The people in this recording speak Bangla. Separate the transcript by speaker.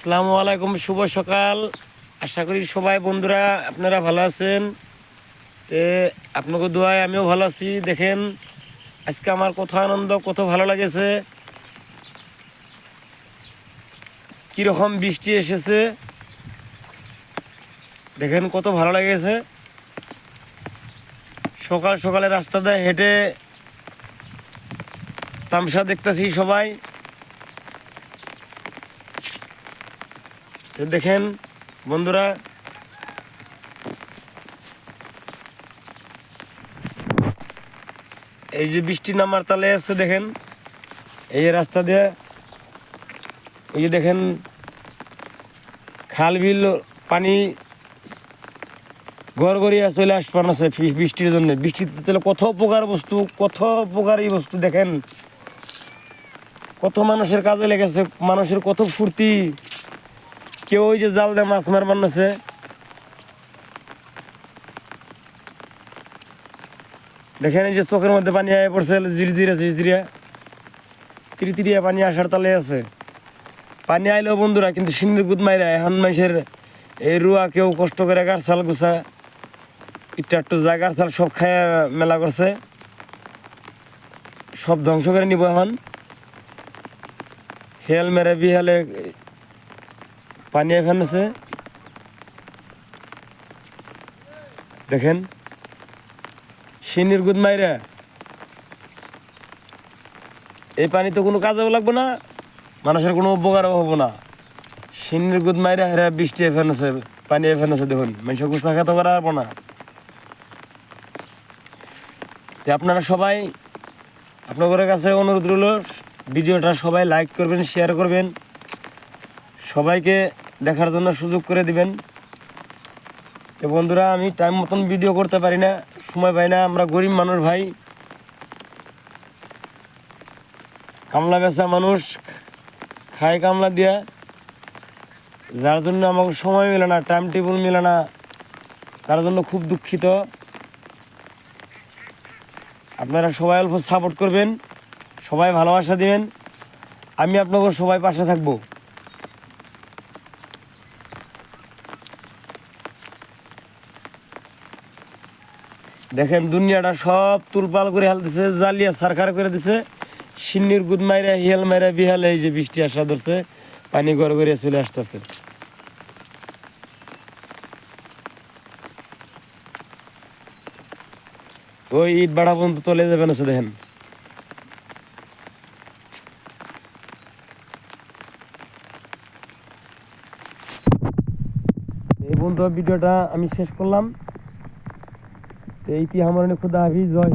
Speaker 1: আসসালামু আলাইকুম, শুভ সকাল। আশা করি সবাই বন্ধুরা আপনারা ভালো আছেন। তে আপনাকে দোয়ায় আমিও ভালো আছি। দেখেন, আজকে আমার কত আনন্দ, কত ভালো লাগেছে। কীরকম বৃষ্টি এসেছে। দেখেন, কত ভালো লেগেছে। সকাল সকালে রাস্তাতে হেঁটে তামসা দেখতেছি সবাই। দেখেন, বন্ধুরা, এই যে বৃষ্টি নামার তালে আছে, দেখেন, এই রাস্তা দিয়ে, এই যে দেখেন, খাল বিল, পানি ঘর চলে আসবার আছে বৃষ্টির জন্য। বৃষ্টিতে তাহলে কত উপকার বস্তু, কত উপকারী বস্তু, দেখেন। কত মানুষের কাজে লেগেছে, মানুষের কত ফুর্তি। কেউ ওই যে জাল দিয়ে মাছ মার বান্নাছে দেখেন এই যে চোখের মধ্যে পানি আয় পড়ছে জিরজিরা জিরজিরিয়া তিরিতিরিয়া পানি আসার তালে আছে। পানি আইলেও বন্ধুরা, কিন্তু সিন্নির গুদ মাইরা এখন মানুষের এই রুয়া কেউ কষ্ট করে গাছাল গুছা ইটা একটু যা গাছাল সব খায় মেলা করছে। সব ধ্বংস করে নিব এখন। হেল মেরে বিহালে পানি এখানে আছে। দেখেন সিনির গুদ মাইরা। এই পানি তো কোনো কাজেও লাগবে না, মানুষের কোনো উপকারও হব না। সিনির গুদ মাইরা হেরা বৃষ্টি এফেন আছে, পানি এফেন আছে, দেখুন। মানুষ গুছা খেতে করা পারব না। তো আপনারা সবাই, আপনাদের কাছে অনুরোধ রইল, ভিডিওটা সবাই লাইক করবেন শেয়ার করবেন। সবাইকে দেখার জন্য সুযোগ করে দিবেন। তো বন্ধুরা, আমি টাইম মতন ভিডিও করতে পারি না, সময় পাই না। আমরা গরিব মানুষ ভাই। কামলা বেচা মানুষ, খায় কামলা দিয়া। যার জন্য আমাকে সময় মেলে না টাইম টেবিল মেলে না, তার জন্য খুব দুঃখিত। আপনারা সবাই অল্প সাপোর্ট করবেন, সবাই ভালোবাসা দিবেন। আমি আপনাদের সবাই পাশে থাকব। দেখেন দুনিয়াটা সব তুলপাল করে হালতেছে, জালিয়া সারখার করে দিছে। সিন্নির গুদ মাইরা, হিয়াল মাইরা, বিহালে এই যে বৃষ্টি আসা ধরছে, পানি গড় গড়িয়ে চলে আসতেছে। ওই ইট বাড়া পর্যন্ত তলে যাবে না দেখেন। এই বন্ধু ভিডিওটা আমি শেষ করলাম। তো এইটি আমার খুদা হাফিজ জয়